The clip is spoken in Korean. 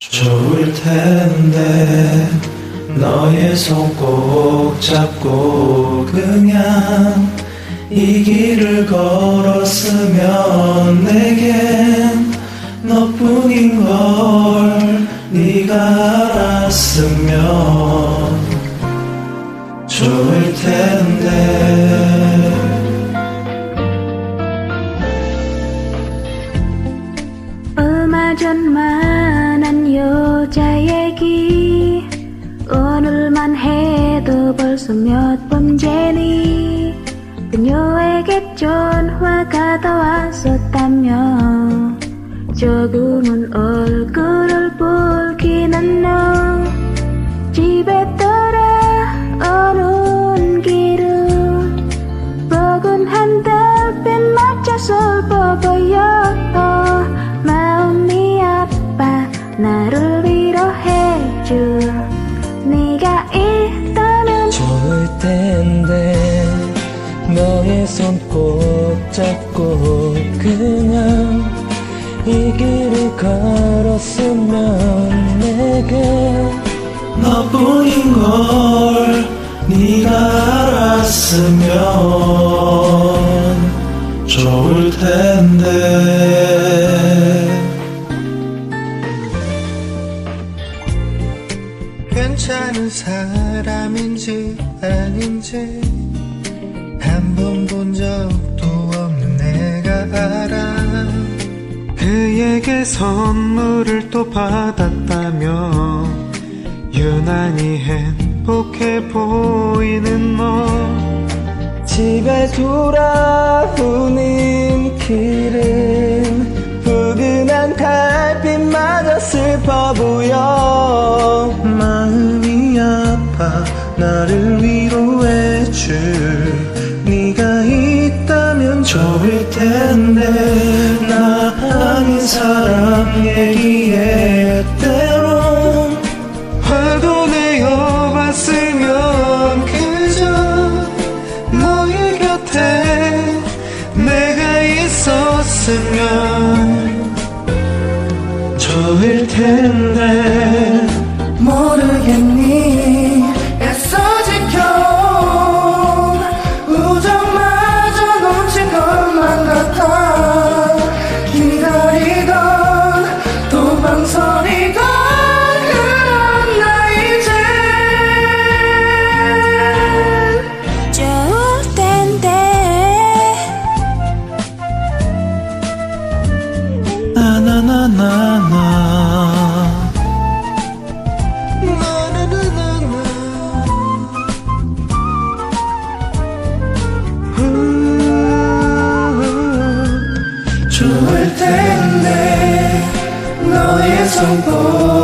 좋을 텐데 너의 손 꼭 잡고 그냥 이 길을 걸었으면 내겐 너뿐인 걸 네가 알았으면. 좋을 텐데 얼마 전만 난 여자 얘기. 오늘만 해도 벌써 몇 번째니. 그녀에게 전화가 다 왔었다며. 조금은 얼굴을 붉 텐데 너의 손꼭 잡고 그냥 이 길을 걸었으면 내게 너뿐인 걸 네가 알았으면 좋을 텐데 괜찮은 사람인지 아닌지 한 번 본 적도 없는 내가 알아. 그에게 선물을 또 받았다며 유난히 행복해 보이는 너. 집에 돌아오 나를 위로해줄 네가 있다면 좋을 텐데 나 아닌 사람 얘기에 때론 화도 내어봤으면 그저 너의 곁에 내가 있었으면 좋을 텐데 텐데 너의 손꼭 잡고 그